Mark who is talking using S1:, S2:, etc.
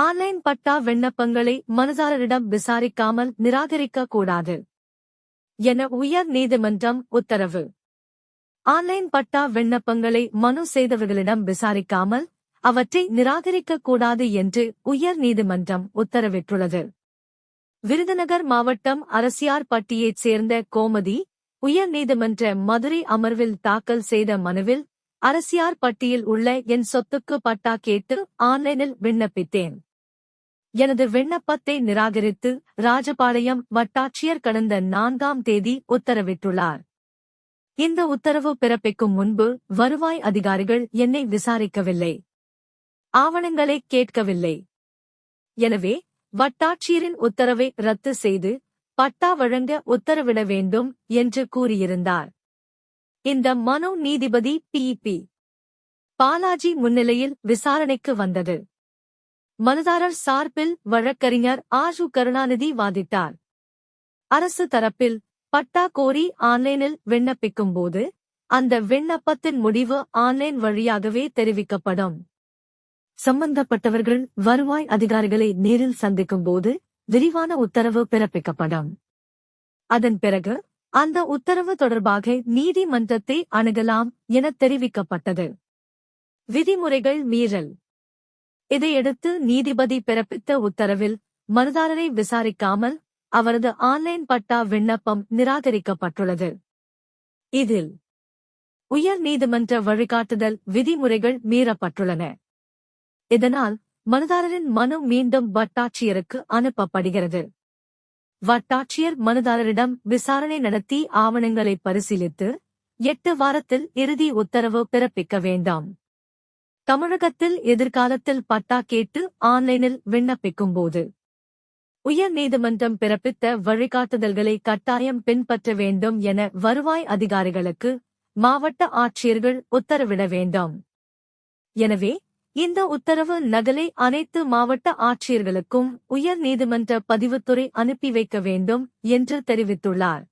S1: Online பட்டா விண்ணப்பங்களை மனுதாரரிடம் விசாரிக்காமல் நிராகரிக்க கூடாது என உயர் நீதிமன்றம் உத்தரவு. ஆன்லைன் பட்டா விண்ணப்பங்களை மனு செய்தவர்களிடம் விசாரிக்காமல் அவற்றை நிராகரிக்க கூடாது என்று உயர் நீதிமன்றம் உத்தரவிட்டுள்ளது. விருதுநகர் மாவட்டம் அரசியார்பட்டியைச் சேர்ந்த கோமதி உயர் நீதிமன்ற மதுரை அமர்வில் தாக்கல் செய்த மனுவில் அரசியார்பட்டியில் உள்ள என் சொத்துக்கு பட்டா கேட்டு ஆன்லைனில் விண்ணப்பித்தேன். எனது விண்ணப்பத்தை நிராகரித்து ராஜபாளையம் வட்டாட்சியர் கடந்த நான்காம் தேதி உத்தரவிட்டுள்ளார். இந்த உத்தரவு பிறப்பிக்கும் முன்பு வருவாய் அதிகாரிகள் என்னை விசாரிக்கவில்லை. ஆவணங்களை கேட்கவில்லை. எனவே வட்டாட்சியரின் உத்தரவை ரத்து செய்து பட்டா வழங்க உத்தரவிட வேண்டும் என்று கூறியிருந்தார். இந்த மனு நீதிபதி பி. பி. பாலாஜி முன்னிலையில் விசாரணைக்கு வந்தது. மனுதாரர் சார்பில் வழக்கறிஞர் ஆஷு கருணாநிதி வாதிட்டார். அரசு தரப்பில் பட்டா கோரி ஆன்லைனில் விண்ணப்பிக்கும்போது அந்த விண்ணப்பத்தின் முடிவு ஆன்லைன் வழியாகவே தெரிவிக்கப்படும். சம்பந்தப்பட்டவர்கள் வருவாய் அதிகாரிகளை நேரில் சந்திக்கும்போது விரிவான உத்தரவு பிறப்பிக்கப்படும். அதன் பிறகு அந்த உத்தரவு தொடர்பாக நீதிமன்றத்தை அணுகலாம் என தெரிவிக்கப்பட்டது. விதிமுறைகள் மீறல். இதையடுத்து நீதிபதி பிறப்பித்த உத்தரவில் மனுதாரரை விசாரிக்காமல் அவரது ஆன்லைன் பட்டா விண்ணப்பம் நிராகரிக்கப்பட்டுள்ளது. இதில் உயர் நீதிமன்ற வழிகாட்டுதல் விதிமுறைகள் மீறப்பட்டுள்ளன. இதனால் மனுதாரரின் மனு மீண்டும் வட்டாட்சியருக்கு அனுப்பப்படுகிறது. வட்டாட்சியர் மனுதாரரிடம் விசாரணை நடத்தி ஆவணங்களை பரிசீலித்து எட்டு வாரத்தில் இறுதி உத்தரவு பிறப்பிக்க வேண்டாம். தமிழகத்தில் எதிர்காலத்தில் பட்டா கேட்டு ஆன்லைனில் விண்ணப்பிக்கும்போது உயர் நீதிமன்றம் பிறப்பித்த வழிகாட்டுதல்களை கட்டாயம் பின்பற்ற வேண்டும் என வருவாய் அதிகாரிகளுக்கு மாவட்ட ஆட்சியர்கள் உத்தரவிட வேண்டும். எனவே இந்த உத்தரவு நகலை அனைத்து மாவட்ட ஆட்சியர்களுக்கும் உயர் நீதிமன்ற பதிவுத்துறை அனுப்பி வைக்க வேண்டும் என்று தெரிவித்துள்ளார்.